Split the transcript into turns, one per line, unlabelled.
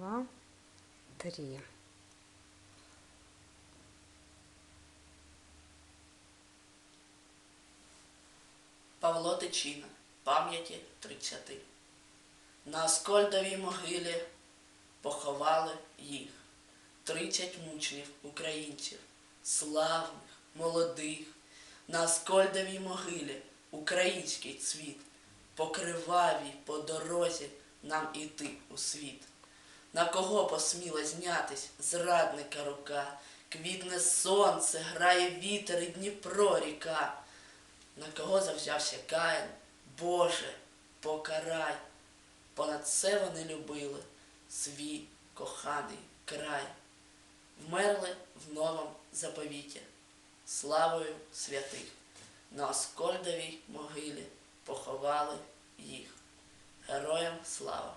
два, три.
Павло Тичина, пам'яті тридцяти. На Аскольдовій могилі поховали їх. Тридцять мучнів українців, славних, молодих. На Аскольдовій могилі український цвіт, по кривавій, по дорозі нам іти у світ. На кого посміла знятись зрадника рука? Квітне сонце, грає вітер і Дніпро ріка. На кого завзявся Каїн? Боже, покарай. Понад все вони любили свій коханий край. Вмерли в новому заповіті, славою святих. На Оскольдовій могилі поховали їх. Героям слава!